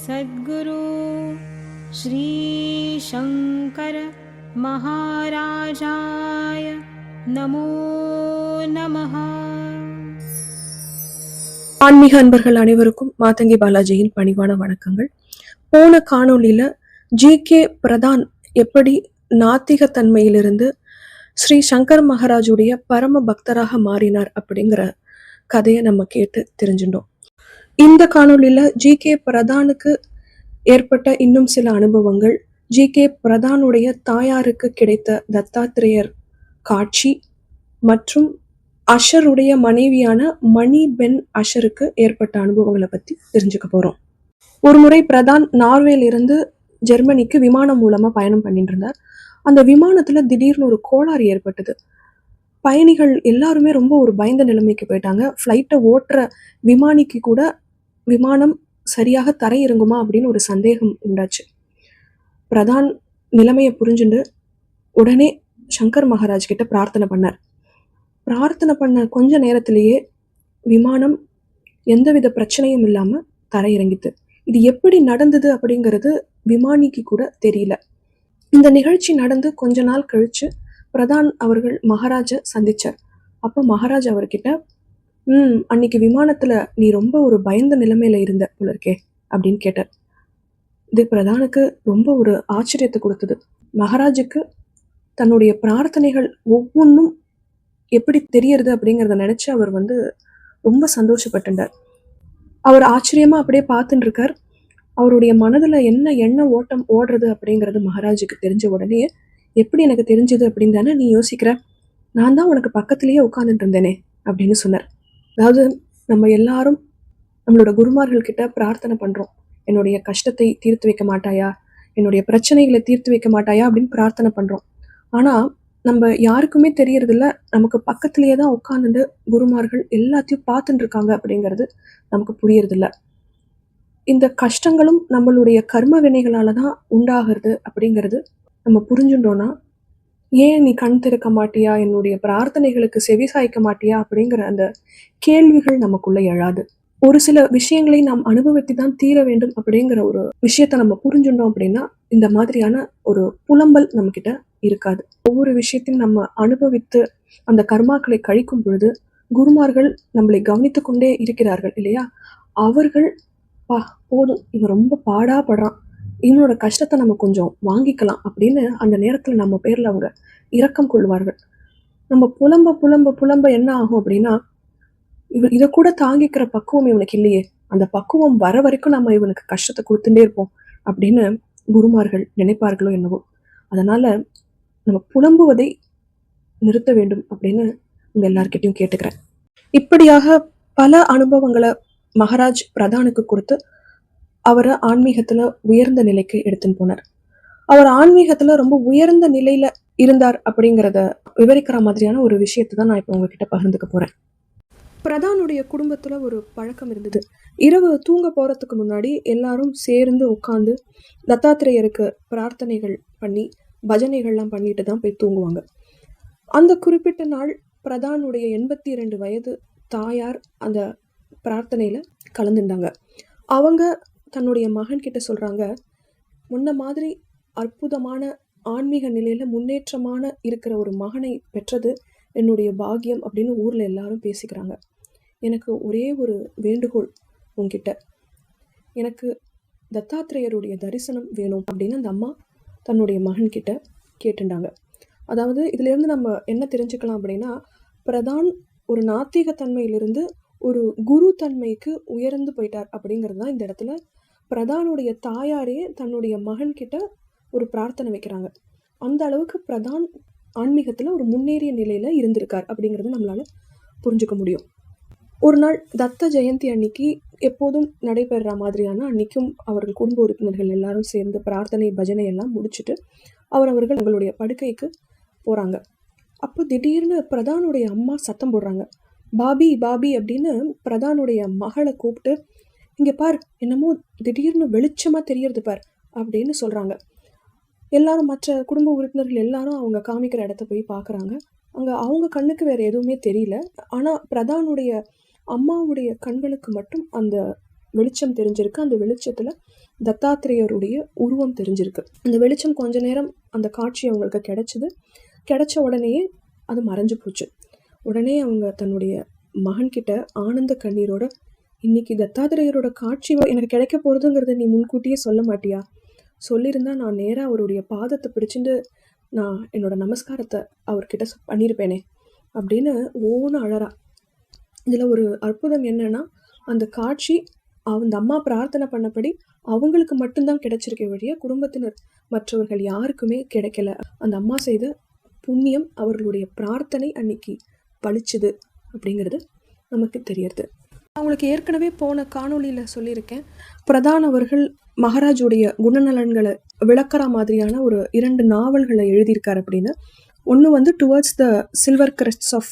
सद्गुरु श्रीशङ्कर महाराजाय नमो नमः ஆன்மீக அன்பர்கள் அனைவருக்கும் மாதங்கி பாலாஜியின் பணிவான வணக்கங்கள் போன காணொளியில ஜி கே பிரதான் எப்படி நாத்திக தன்மையிலிருந்து ஸ்ரீ சங்கர் மகாராஜுடைய பரம பக்தராக மாறினார் அப்படிங்கிற கதையை நம்ம கேட்டு தெரிஞ்சுட்டோம் இந்த காணொலியில் ஜி கே பிரதானுக்கு ஏற்பட்ட இன்னும் சில அனுபவங்கள். ஜி கே பிரதானுடைய தாயாருக்கு கிடைத்த தத்தாத்திரேயர் காட்சி மற்றும் அஷருடைய மனைவியான மணி பென் அஷருக்கு ஏற்பட்ட அனுபவங்களை பற்றி தெரிஞ்சுக்க போகிறோம் ஒரு முறை பிரதான் நார்வேலிருந்து ஜெர்மனிக்கு விமானம் மூலமாக பயணம் பண்ணிட்டு இருந்தார். அந்த விமானத்தில் திடீர்னு ஒரு கோளாறு ஏற்பட்டது. பயணிகள் எல்லாருமே ரொம்ப ஒரு பயந்த நிலைமைக்கு போயிட்டாங்க. ஃப்ளைட்டை ஓட்டுற விமானிக்கு கூட விமானம் சரியாக தரையிறங்குமா அப்படின்னு ஒரு சந்தேகம் உண்டாச்சு. பிரதான் நிலைமையை புரிஞ்சுண்டு உடனே சங்கர் மகாராஜ் கிட்ட பிரார்த்தனை பண்ணார். பிரார்த்தனை பண்ண கொஞ்ச நேரத்திலேயே விமானம் எந்தவித பிரச்சனையும் இல்லாமல் தரையிறங்கித்து இது எப்படி நடந்தது அப்படிங்கிறது விமானிக்கு கூட தெரியல. இந்த நிகழ்ச்சி நடந்து கொஞ்ச நாள் கழிச்சு பிரதான் அவர்கள் மகாராஜை சந்திச்சார். அப்போ மகாராஜ் அவர்கிட்ட ம் அன்னைக்கு விமானத்தில் நீ ரொம்ப ஒரு பயந்த நிலைமையில் இருந்த போல இருக்கே அப்படின்னு கேட்டார். இது பிரதானுக்கு ரொம்ப ஒரு ஆச்சரியத்தை கொடுத்தது. மகாராஜுக்கு தன்னுடைய பிரார்த்தனைகள் ஒவ்வொன்றும் எப்படி தெரியறது அப்படிங்கிறத நினச்சி அவர் வந்து ரொம்ப சந்தோஷப்பட்டுட்டார் அவர் ஆச்சரியமாக அப்படியே பார்த்துட்டு இருக்கார் அவருடைய மனதில் என்ன எண்ண ஓட்டம் ஓடுறது அப்படிங்கிறது மகாராஜுக்கு தெரிஞ்ச உடனே எப்படி எனக்கு தெரிஞ்சது அப்படின்னு தானே நீ யோசிக்கிற? நான் தான் உனக்கு பக்கத்துலேயே உட்காந்துட்டு இருந்தேனே அப்படின்னு சொன்னார். அதாவது நம்ம எல்லாரும் நம்மளோட குருமார்கள்கிட்ட பிரார்த்தனை பண்ணுறோம் என்னுடைய கஷ்டத்தை தீர்த்து வைக்க மாட்டாயா? என்னுடைய பிரச்சனைகளை தீர்த்து வைக்க மாட்டாயா? அப்படின்னு பிரார்த்தனை பண்ணுறோம் ஆனால் நம்ம யாருக்குமே தெரியறதில்ல. நமக்கு பக்கத்துலேயே தான் உட்காந்துட்டு குருமார்கள் எல்லாத்தையும் பார்த்துட்டு இருக்காங்க அப்படிங்கிறது நமக்கு புரியறதில்ல. இந்த கஷ்டங்களும் நம்மளுடைய கர்ம வினைகளால தான் உண்டாகிறது அப்படிங்கிறது நம்ம புரிஞ்சுட்டோன்னா ஏன் நீ கண் திறக்க மாட்டியா? என்னுடைய பிரார்த்தனைகளுக்கு செவி சாய்க்க மாட்டியா? அப்படிங்கிற அந்த கேள்விகள் நமக்குள்ள எழாது. ஒரு சில விஷயங்களை நாம் அனுபவித்து தான் தீர வேண்டும் அப்படிங்கிற ஒரு விஷயத்த நம்ம புரிஞ்சுட்டோம் அப்படின்னா இந்த மாதிரியான ஒரு புலம்பல் நம்ம கிட்ட இருக்காது. ஒவ்வொரு விஷயத்தையும் நம்ம அனுபவித்து அந்த கர்மாக்களை கழிக்கும் பொழுது குருமார்கள் நம்மளை கவனித்து கொண்டே இருக்கிறார்கள் இல்லையா? அவர்கள் பா போதும். இவன் ரொம்ப பாடாப்படுறான் இவனோட கஷ்டத்தை நம்ம கொஞ்சம் வாங்கிக்கலாம் அப்படின்னு அந்த நேரத்துல நம்ம பேர்ல அவங்க இரக்கம் கொள்வார்கள். நம்ம புலம்ப புலம்ப புலம்ப என்ன ஆகும் அப்படின்னா இவன் இதை கூட தாங்கிக்கிற பக்குவம் இவனுக்கு இல்லையே. அந்த பக்குவம் வர வரைக்கும் நம்ம இவனுக்கு கஷ்டத்தை கொடுத்துட்டே இருப்போம் அப்படின்னு குருமார்கள் நினைப்பார்களோ என்னவோ. அதனால நம்ம புலம்புவதை நிறுத்த வேண்டும் அப்படின்னு உங்க எல்லார்கிட்டையும் கேட்டுக்கிறேன். இப்படியாக பல அனுபவங்களை மகாராஜ் பிரதானுக்கு கொடுத்து அவரை ஆன்மீகத்துல உயர்ந்த நிலைக்கு எடுத்துன்னு போனார். அவர் ஆன்மீகத்துல ரொம்ப உயர்ந்த நிலையில இருந்தார் அப்படிங்கிறத விவரிக்கிற மாதிரியான ஒரு விஷயத்தை தான் நான் இப்போ உங்ககிட்ட பகிர்ந்துக்க போறேன். பிரதானுடைய குடும்பத்துல ஒரு பழக்கம் இருந்தது. இரவு தூங்க போறதுக்கு முன்னாடி எல்லாரும் சேர்ந்து உட்காந்து தத்தாத்திரேயருக்கு பிரார்த்தனைகள் பண்ணி பஜனைகள்லாம் பண்ணிட்டு தான் போய் தூங்குவாங்க. அந்த குறிப்பிட்ட நாள் பிரதானுடைய எண்பத்தி இரண்டு வயது தாயார் அந்த பிரார்த்தனையில கலந்துட்டாங்க அவங்க தன்னுடைய மகன் கிட்ட சொல்றாங்க முன்ன மாதிரி அற்புதமான ஆன்மீக நிலையில முன்னேற்றமான இருக்கிற ஒரு மகனை பெற்றது என்னுடைய பாக்கியம் அப்படின்னு ஊர்ல எல்லாரும் பேசிக்கிறாங்க. எனக்கு ஒரே ஒரு வேண்டுகோள் உங்ககிட்ட எனக்கு தத்தாத்திரேயருடைய தரிசனம் வேணும் அப்படின்னு அந்த அம்மா தன்னுடைய மகன் கிட்ட கேட்டுண்டாங்க. அதாவது இதுலேருந்து நம்ம என்ன தெரிஞ்சுக்கலாம் அப்படின்னா பிரதான் ஒரு நாத்திக தன்மையிலிருந்து ஒரு குரு தன்மைக்கு உயர்ந்து போயிட்டார் அப்படிங்கிறது தான் இந்த இடத்துல பிரதானுடைய தாயாரே தன்னுடைய மகன்கிட்ட ஒரு பிரார்த்தனை வைக்கிறாங்க. அந்த அளவுக்கு பிரதான் ஆன்மீகத்தில் ஒரு முன்னேறிய நிலையில் இருந்திருக்கார் அப்படிங்கிறது நம்மளால புரிஞ்சுக்க முடியும். ஒரு நாள் தத்த ஜெயந்தி அன்னைக்கு எப்போதும் நடைபெறுற மாதிரியான அன்னைக்கும் அவர்கள் குடும்ப உறுப்பினர்கள் எல்லாரும் சேர்ந்து பிரார்த்தனை பஜனை எல்லாம் முடிச்சுட்டு அவர் அவர்கள் அவங்களுடைய படுக்கைக்கு போகிறாங்க அப்போ திடீர்னு பிரதானுடைய அம்மா சத்தம் போடுறாங்க. பாபி பாபி அப்படின்னு பிரதானுடைய மகளை கூப்பிட்டு இங்கே பார் என்னமோ திடீர்னு வெளிச்சமாக தெரியறது பார் அப்படின்னு சொல்கிறாங்க எல்லாரும் மற்ற குடும்ப உறுப்பினர்கள் எல்லாரும் அவங்க காமிக்கிற இடத்த போய் பார்க்குறாங்க அங்கே அவங்க கண்ணுக்கு வேறு எதுவுமே தெரியல. ஆனால் பிரதானுடைய அம்மாவுடைய கண்களுக்கு மட்டும் அந்த வெளிச்சம் தெரிஞ்சிருக்கு. அந்த வெளிச்சத்தில் தத்தாத்திரேயருடைய உருவம் தெரிஞ்சிருக்கு. அந்த வெளிச்சம் கொஞ்ச நேரம் அந்த காட்சி அவங்களுக்கு கிடைச்சிது. கிடைச்ச உடனேயே அது மறைஞ்சு போச்சு. உடனே அவங்க தன்னுடைய மகன்கிட்ட ஆனந்த கண்ணீரோட இன்னைக்கு தத்தாத்திரேயரோட காட்சி எனக்கு கிடைக்க போகிறதுங்கிறத நீ முன்கூட்டியே சொல்ல மாட்டியா? சொல்லியிருந்தா நான் நேராக அவருடைய பாதத்தை பிடிச்சிட்டு நான் என்னோட நமஸ்காரத்தை அவர்கிட்ட பண்ணியிருப்பேனே அப்படின்னு ஓன அழறா. இதில் ஒரு அற்புதம் என்னன்னா அந்த காட்சி அந்த அம்மா பிரார்த்தனை பண்ணபடி அவங்களுக்கு மட்டும்தான் கிடைச்சிருக்க வழிய குடும்பத்தினர் மற்றவர்கள் யாருக்குமே கிடைக்கல. அந்த அம்மா செய்த புண்ணியம் அவர்களுடைய பிரார்த்தனை அன்னைக்கு பழிச்சுது அப்படிங்கிறது நமக்கு தெரியறது. அவங்களுக்கு ஏற்கனவே போன காணொளியில் சொல்லியிருக்கேன். பிரதான் அவர்கள் மகாராஜுடைய குணநலன்களை விளக்குற மாதிரியான ஒரு இரண்டு நாவல்களை எழுதியிருக்கார் அப்படின்னு. ஒன்று வந்து towards the silver crests of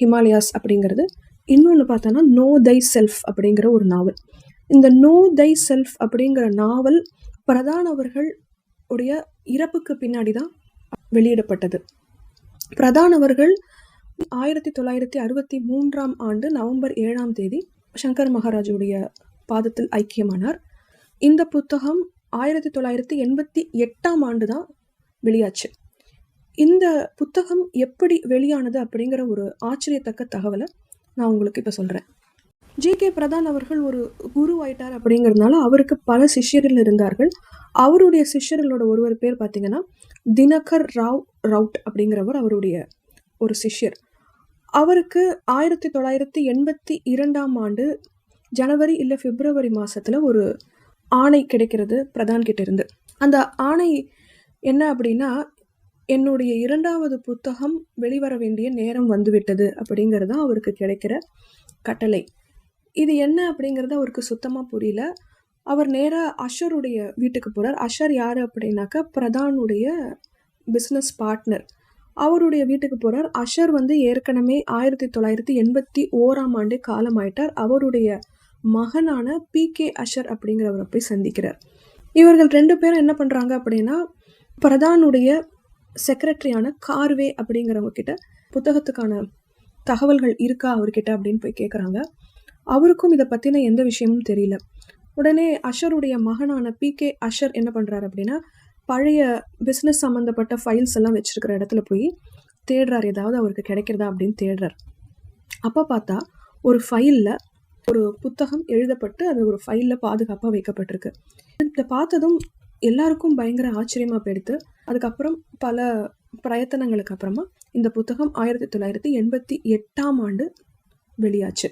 Himalayas அப்படிங்கிறது. இன்னொன்று பார்த்தோன்னா நோ தை செல்ஃப் அப்படிங்கிற ஒரு நாவல். இந்த நோ தை செல்ஃப் அப்படிங்கிற நாவல் பிரதான் அவர்கள் உடைய இறப்புக்கு பின்னாடி தான் வெளியிடப்பட்டது. பிரதான் அவர்கள் ஆயிரத்தி தொள்ளாயிரத்தி அறுபத்தி மூன்றாம் ஆண்டு நவம்பர் ஏழாம் தேதி சங்கர் மகாராஜுடைய பாதத்தில் ஐக்கியமானார். இந்த புத்தகம் ஆயிரத்தி தொள்ளாயிரத்தி எண்பத்தி எட்டாம் ஆண்டு தான் வெளியாச்சு. இந்த புத்தகம் எப்படி வெளியானது அப்படிங்கிற ஒரு ஆச்சரியத்தக்க தகவலை நான் உங்களுக்கு இப்போ சொல்கிறேன் ஜி. கே. பிரதான் அவர்கள் ஒரு குரு ஆயிட்டார் அப்படிங்கிறதுனால அவருக்கு பல சிஷ்யர்கள் இருந்தார்கள். அவருடைய சிஷ்யர்களோட ஒருவர் பேர் பார்த்தீங்கன்னா தினகர் ராவ் ரவுட் அப்படிங்கிறவர் அவருடைய ஒரு சிஷ்யர். அவருக்கு ஆயிரத்தி தொள்ளாயிரத்தி எண்பத்தி இரண்டாம் ஆண்டு ஜனவரி இல்லை பிப்ரவரி மாதத்தில் ஒரு ஆணை கிடைக்கிறது பிரதான்கிட்ட இருந்து. அந்த ஆணை என்ன அப்படின்னா என்னுடைய இரண்டாவது புத்தகம் வெளிவர வேண்டிய நேரம் வந்துவிட்டது அப்படிங்கிறது தான் அவருக்கு கிடைக்கிற கட்டளை. இது என்ன அப்படிங்கிறது அவருக்கு சுத்தமாக புரியல. அவர் நேராக அஷருடைய வீட்டுக்கு போகிறார் அஷர் யார் அப்படின்னாக்கா பிரதானுடைய பிஸ்னஸ் பார்ட்னர் அவருடைய வீட்டுக்கு போகிறார் அஷர் வந்து ஏற்கனவே ஆயிரத்தி தொள்ளாயிரத்தி எண்பத்தி ஓராம் ஆண்டு காலமாயிட்டார். அவருடைய மகனான பி கே அஷர் அப்படிங்கிறவரை போய் சந்திக்கிறார். இவர்கள் ரெண்டு பேரும் என்ன பண்ணுறாங்க அப்படின்னா பிரதானுடைய செக்ரட்டரியான கார்வே அப்படிங்கிறவங்க கிட்ட புத்தகத்துக்கான தகவல்கள் இருக்கா அவர்கிட்ட அப்படின்னு போய் கேட்குறாங்க அவருக்கும் இதை பற்றின எந்த விஷயமும் தெரியல. உடனே அஷருடைய மகனான பி கே அஷர் என்ன பண்ணுறாரு அப்படின்னா பழைய பிஸ்னஸ் சம்மந்தப்பட்ட ஃபைல்ஸ் எல்லாம் வச்சுருக்கிற இடத்துல போய் தேடுறார் ஏதாவது அவருக்கு கிடைக்கிறதா அப்படின்னு தேடுறார். அப்போ பார்த்தா ஒரு ஃபைலில் ஒரு புத்தகம் எழுதப்பட்டு அது ஒரு ஃபைலில் பாதுகாப்பாக வைக்கப்பட்டிருக்கு. இதை பார்த்ததும் எல்லாருக்கும் பயங்கர ஆச்சரியமாக போயிடுத்து அதுக்கப்புறம் பல பிரயத்தனங்களுக்கு அப்புறமா இந்த புத்தகம் ஆயிரத்தி தொள்ளாயிரத்தி எண்பத்தி எட்டாம் ஆண்டு வெளியாச்சு.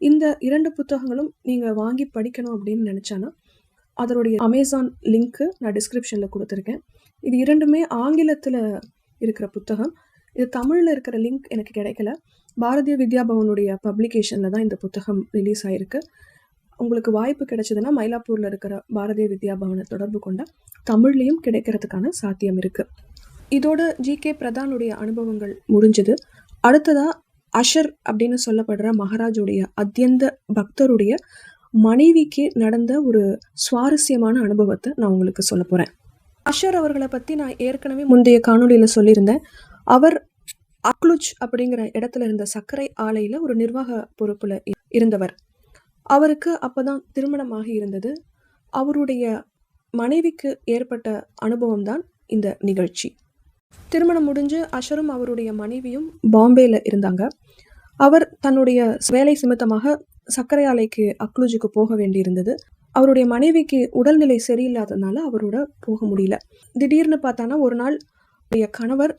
இந்த இரண்டு புத்தகங்களும் நீங்கள் வாங்கி படிக்கணும் அப்படின்னு நினச்சானா அதனுடைய அமேசான் லிங்க்கு நான் டிஸ்கிரிப்ஷனில் கொடுத்துருக்கேன். இது இரண்டுமே ஆங்கிலத்தில் இருக்கிற புத்தகம். இது தமிழில் இருக்கிற லிங்க் எனக்கு கிடைக்கல. பாரதிய வித்யா பவனுடைய பப்ளிகேஷனில் தான் இந்த புத்தகம் ரிலீஸ் ஆயிருக்கு. உங்களுக்கு வாய்ப்பு கிடைச்சதுன்னா மயிலாப்பூரில் இருக்கிற பாரதிய வித்யா பவனை தொடர்பு கொண்ட தமிழ்லையும் கிடைக்கிறதுக்கான சாத்தியம் இருக்குது இதோட ஜி கே பிரதானுடைய அனுபவங்கள் முடிஞ்சது. அடுத்ததாக அஷர் அப்படின்னு சொல்லப்படுற மகாராஜுடைய அத்தியந்த பக்தருடைய மனைவிக்கு நடந்த ஒரு சுவாரஸ்யமான அனுபவத்தை நான் உங்களுக்கு சொல்ல போகிறேன் அஷர் அவர்களை பற்றி நான் ஏற்கனவே முந்தைய காணொலியில் சொல்லியிருந்தேன். அவர் அக்லுஜ் அப்படிங்கிற இடத்துல இருந்த சர்க்கரை ஆலையில் ஒரு நிர்வாக பொறுப்பில் இருந்தவர். அவருக்கு அப்போ தான் திருமணமாகி இருந்தது. அவருடைய மனைவிக்கு ஏற்பட்ட அனுபவம் தான் இந்த நிகழ்ச்சி. திருமணம் முடிஞ்சு அஷரும் அவருடைய மனைவியும் பாம்பேயில் இருந்தாங்க. அவர் தன்னுடைய வேலை சிமித்தமாக சர்க்கரை ஆலைக்கு அக்லூஜுக்கு போக வேண்டியிருந்தது. அவருடைய மனைவிக்கு உடல்நிலை சரியில்லாததுனால அவரோட போக முடியல. திடீர்னு பார்த்தானா ஒரு நாள் கணவர்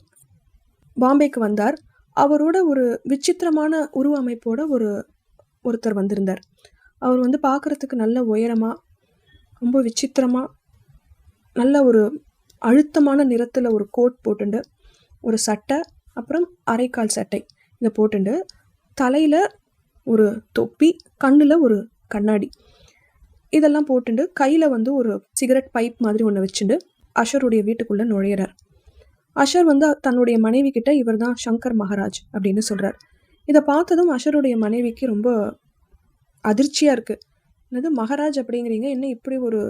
பாம்பேக்கு வந்தார். அவரோட ஒரு விசித்திரமான உருவ அமைப்போட ஒரு ஒருத்தர் வந்திருந்தார். அவர் வந்து பார்க்கறதுக்கு நல்ல உயரமா ரொம்ப விசித்திரமா நல்ல ஒரு அழுத்தமான நிறத்தில் ஒரு கோட் போட்டுண்டு ஒரு சட்டை அப்புறம் அரைக்கால் சட்டை இதை போட்டுண்டு தலையில் ஒரு தொப்பி கண்ணில் ஒரு கண்ணாடி. இதெல்லாம் போட்டுண்டு கையில் வந்து ஒரு சிகரெட் பைப் மாதிரி ஒன்று வச்சுண்டு அஷருடைய வீட்டுக்குள்ளே நுழையிறார். அஷர் வந்து தன்னுடைய மனைவி கிட்ட இவர் தான் சங்கர் மகாராஜ் அப்படின்னு சொல்கிறார் இதை பார்த்ததும் அஷருடைய மனைவிக்கு ரொம்ப அதிர்ச்சியாக இருக்குது என்னது மகாராஜ் அப்படிங்கிறீங்க என்ன இப்படி ஒரு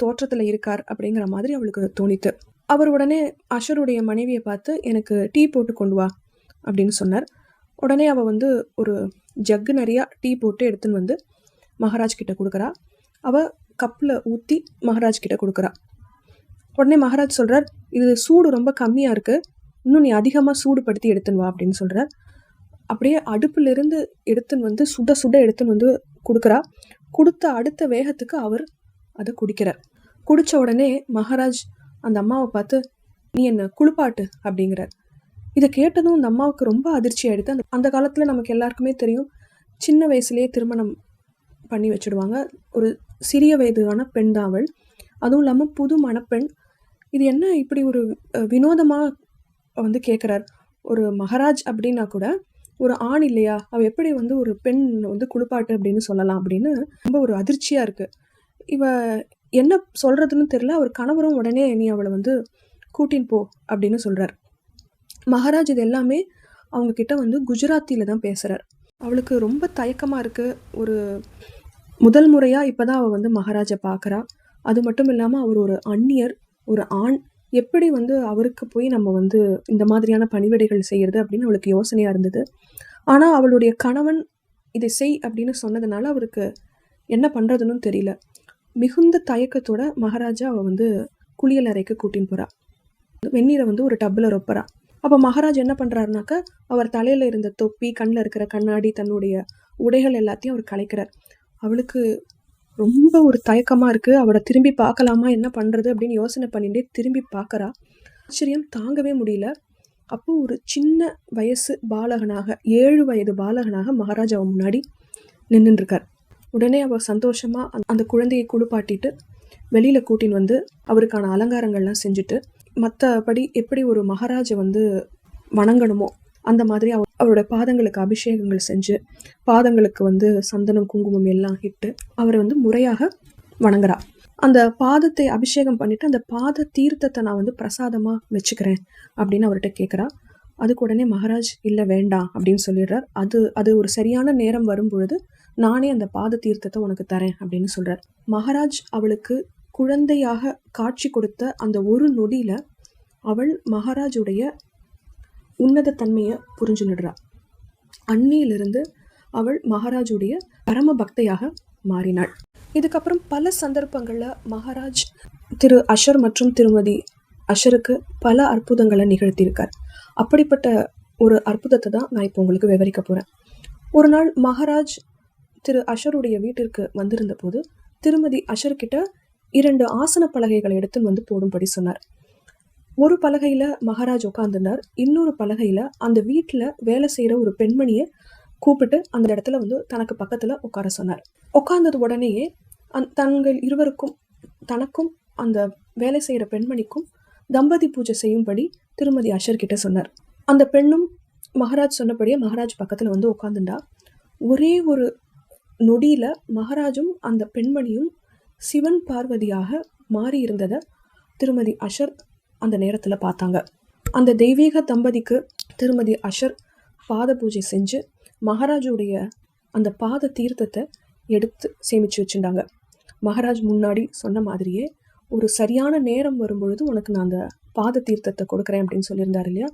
தோற்றத்தில் இருக்கார் அப்படிங்கிற மாதிரி அவளுக்கு தோணித்து. அவர் உடனே அஷருடைய மனைவியை பார்த்து எனக்கு டீ போட்டு கொண்டு வா அப்படின்னு சொன்னார். உடனே அவள் வந்து ஒரு ஜக்கு நிறையா டீ போட்டு எடுத்துன்னு வந்து மகாராஜ் கிட்ட கொடுக்குறா. அவள் கப்பில் ஊற்றி மகாராஜ் கிட்ட கொடுக்குறா. உடனே மகாராஜ் சொல்கிறார் இது சூடு ரொம்ப கம்மியாக இருக்குது இன்னும் நீ அதிகமாக சூடுபடுத்தி எடுத்துன்னு வா அப்படின்னு சொல்கிறார் அப்படியே அடுப்புலேருந்து எடுத்துன்னு வந்து சுட சுட எடுத்துன்னு வந்து கொடுக்குறா. கொடுத்த அடுத்த வேகத்துக்கு அவர் அதை குடிக்கிறார். குடித்த உடனே மகாராஜ் அந்த அம்மாவை பார்த்து நீ என்ன குளிப்பாட்டு? அப்படிங்கிறார். இதை கேட்டதும் அந்த அம்மாவுக்கு ரொம்ப அதிர்ச்சி ஆயிடுது. அந்த அந்த காலத்தில் நமக்கு எல்லாருக்குமே தெரியும் சின்ன வயசுலேயே திருமணம் பண்ணி வச்சுடுவாங்க. ஒரு சிறிய வயதான பெண் தான் அவள். அதுவும் இல்லாமல் புது மணப்பெண். இது என்ன இப்படி ஒரு வினோதமாக வந்து கேட்குறார் ஒரு மகாராஜ் அப்படின்னா கூட ஒரு ஆண் இல்லையா? அவள் எப்படி வந்து ஒரு பெண் வந்து குளிப்பாட்டு அப்படின்னு சொல்லலாம் அப்படின்னு ரொம்ப ஒரு அதிர்ச்சியாக இருக்குது இவ என்ன சொல்கிறதுன்னு தெரில அவர் கணவரும் உடனே நீ அவளை வந்து கூட்டின்னு போ அப்படின்னு சொல்கிறார் மகாராஜ் இது எல்லாமே அவங்கக்கிட்ட வந்து குஜராத்தியில் தான் பேசுகிறார் அவளுக்கு ரொம்ப தயக்கமாக இருக்குது ஒரு முதல் முறையாக இப்போ தான் அவள் வந்து மகாராஜை பார்க்குறா அது மட்டும் இல்லாமல் அவர் ஒரு அந்நியர் ஒரு ஆண். எப்படி வந்து அவருக்கு போய் நம்ம வந்து இந்த மாதிரியான பணிவிடைகள் செய்கிறது அப்படின்னு அவளுக்கு யோசனையாக இருந்தது. ஆனால் அவளுடைய கணவன் இதை செய் அப்படின்னு சொன்னதுனால அவருக்கு என்ன பண்ணுறதுன்னு தெரியல. மிகுந்த தயக்கத்தோட மகாராஜா அவள் வந்து குளியல் அறைக்கு கூட்டின்னு போகிறா வெந்நீரை வந்து ஒரு டப்பில் ரொப்பறா. அப்போ மகாராஜ் என்ன பண்ணுறாருனாக்கா அவர் தலையில் இருந்த தொப்பி கண்ணில் இருக்கிற கண்ணாடி தன்னுடைய உடைகள் எல்லாத்தையும் அவர் கலைக்கிறார். அவளுக்கு ரொம்ப ஒரு தயக்கமாக இருக்குது அவளை திரும்பி பார்க்கலாமா? என்ன பண்ணுறது அப்படின்னு யோசனை பண்ணிகிட்டே திரும்பி பார்க்குறா. ஆச்சரியம் தாங்கவே முடியல. அப்போ ஒரு சின்ன வயசு பாலகனாக ஏழு வயது பாலகனாக மகாராஜா முன்னாடி நின்றுருக்கார் உடனே அவள் சந்தோஷமாக அந்த குழந்தையை குளிப்பாட்டிட்டு வெளியில் கூட்டின்னு வந்து அவருக்கான அலங்காரங்கள்லாம் செஞ்சுட்டு மற்றபடி எப்படி ஒரு மகாராஜை வந்து வணங்கணுமோ அந்த மாதிரி அவ அவரோட பாதங்களுக்கு அபிஷேகங்கள் செஞ்சு பாதங்களுக்கு வந்து சந்தனம் குங்குமம் எல்லாம் இட்டு அவரை வந்து முறையாக வணங்குறா. அந்த பாதத்தை அபிஷேகம் பண்ணிட்டு அந்த பாத தீர்த்தத்தை நான் வந்து பிரசாதமாக வச்சுக்கிறேன் அப்படின்னு அவர்கிட்ட கேட்குறா அதுக்கு உடனே மகாராஜ் இல்லை வேண்டாம் அப்படின்னு சொல்லிடுறார். அது அது ஒரு சரியான நேரம் வரும் பொழுது நானே அந்த பாத தீர்த்தத்தை உனக்கு தரேன் அப்படின்னு சொல்கிறார் மகாராஜ் அவளுக்கு குழந்தையாக காட்சி கொடுத்த அந்த ஒரு நொடியில அவள் மகாராஜுடைய உன்னத தன்மையை புரிஞ்சு நிடுறா அன்னியிலிருந்து அவள் மகாராஜுடைய பரம பக்தையாக மாறினாள். இதுக்கப்புறம் பல சந்தர்ப்பங்களில் மகாராஜ் திரு அஷர் மற்றும் திருமதி அஷருக்கு பல அற்புதங்களை நிகழ்த்தியிருக்கார். அப்படிப்பட்ட ஒரு அற்புதத்தை தான் நான் இப்போ உங்களுக்கு விவரிக்க போகிறேன் ஒரு நாள் மகாராஜ் திரு அஷருடைய வீட்டிற்கு வந்திருந்த போது திருமதி அஷர்கிட்ட இரண்டு ஆசன பலகைகளை எடுத்து வந்து போடும்படி சொன்னார். ஒரு பலகையில் மகாராஜ் உட்காந்துருந்தார் இன்னொரு பலகையில் அந்த வீட்டில் வேலை செய்கிற ஒரு பெண்மணியை கூப்பிட்டு அந்த இடத்துல வந்து தனக்கு பக்கத்தில் உட்கார சொன்னார். உட்கார்ந்தது உடனேயே அந் தங்கள் இருவருக்கும் தனக்கும் அந்த வேலை செய்கிற பெண்மணிக்கும் தம்பதி பூஜை செய்யும்படி திருமதி அஷர் கிட்ட சொன்னார். அந்த பெண்ணும் மகாராஜ் சொன்னபடியே மகாராஜ் பக்கத்தில் வந்து உட்காந்துண்டா ஒரே ஒரு நொடியில் மகாராஜும் அந்த பெண்மணியும் சிவன் பார்வதியாக மாறி இருந்ததை திருமதி அஷர் அந்த நேரத்தில் பார்த்தாங்க. அந்த தெய்வீக தம்பதிக்கு திருமதி அஷர் பாத பூஜை செஞ்சு மகாராஜுடைய அந்த பாத தீர்த்தத்தை எடுத்து சேமித்து வச்சுட்டாங்க மகாராஜ் முன்னாடி சொன்ன மாதிரியே ஒரு சரியான நேரம் வரும்பொழுது உனக்கு நான் அந்த பாத தீர்த்தத்தை கொடுக்குறேன் அப்படின்னு சொல்லியிருந்தார் இல்லையா?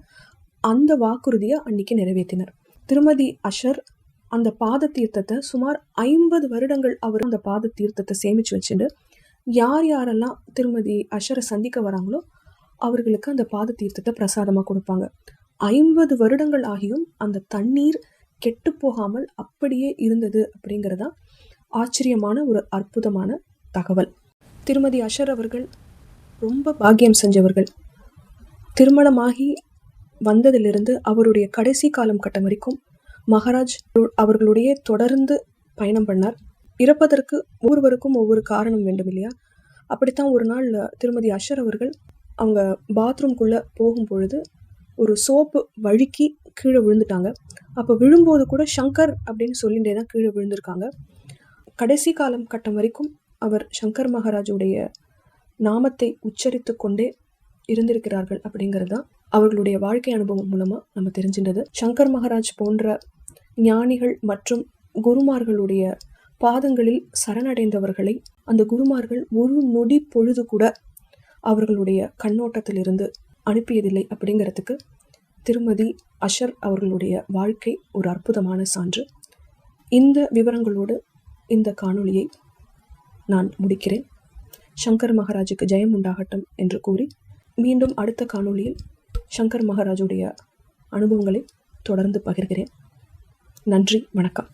அந்த வாக்குறுதியை அன்னைக்கு நிறைவேற்றினர். திருமதி அஷர் அந்த பாத தீர்த்தத்தை சுமார் ஐம்பது வருடங்கள் அவர் அந்த பாத தீர்த்தத்தை சேமித்து வச்சுட்டு யார் யாரெல்லாம் திருமதி அஷரை சந்திக்க வராங்களோ அவர்களுக்கு அந்த பாத தீர்த்தத்தை பிரசாதமாக கொடுப்பாங்க. ஐம்பது வருடங்கள் ஆகியும் அந்த தண்ணீர் கெட்டு போகாமல் அப்படியே இருந்தது அப்படிங்கிறதா ஆச்சரியமான ஒரு அற்புதமான தகவல். திருமதி அஷர் அவர்கள் ரொம்ப பாக்கியம் செஞ்சவர்கள். திருமணமாகி வந்ததிலிருந்து அவருடைய கடைசி காலம் கட்டம் வரைக்கும் மகாராஜ் அவர்களுடைய தொடர்ந்து பயணம் பண்ணார். இறப்பதற்கு ஒவ்வொருவருக்கும் ஒவ்வொரு காரணம் வேண்டும் இல்லையா அப்படித்தான் ஒரு நாள் திருமதி அஷர் அவர்கள் அவங்க பாத்ரூம்குள்ளே போகும் பொழுது ஒரு சோப்பு வழுக்கி கீழே விழுந்துட்டாங்க. அப்போ விழும்போது கூட சங்கர் அப்படின்னு சொல்லிகிட்டே தான் கீழே விழுந்திருக்காங்க. கடைசி காலம் கட்டம் வரைக்கும் அவர் சங்கர் மகாராஜுடைய நாமத்தை உச்சரித்து கொண்டே இருந்திருக்கிறார்கள் அப்படிங்கிறது தான் அவர்களுடைய வாழ்க்கை அனுபவம் மூலமாக நம்ம தெரிஞ்சின்றது. சங்கர் மகாராஜ் போன்ற ஞானிகள் மற்றும் குருமார்களுடைய பாதங்களில் சரணடைந்தவர்களை அந்த குருமார்கள் ஒரு நொடி பொழுது கூட அவர்களுடைய கண்ணோட்டத்திலிருந்து அனுப்பியதில்லை அப்படிங்கிறதுக்கு திருமதி அஷர் அவர்களுடைய வாழ்க்கை ஒரு அற்புதமான சான்று. இந்த விவரங்களோடு இந்த காணொளியை நான் முடிக்கிறேன். சங்கர் மகாராஜுக்கு ஜெயம் உண்டாகட்டும் என்று கூறி மீண்டும் அடுத்த காணொளியில் சங்கர் மகாராஜுடைய அனுபவங்களை தொடர்ந்து பகிர்கிறேன். நன்றி வணக்கம்.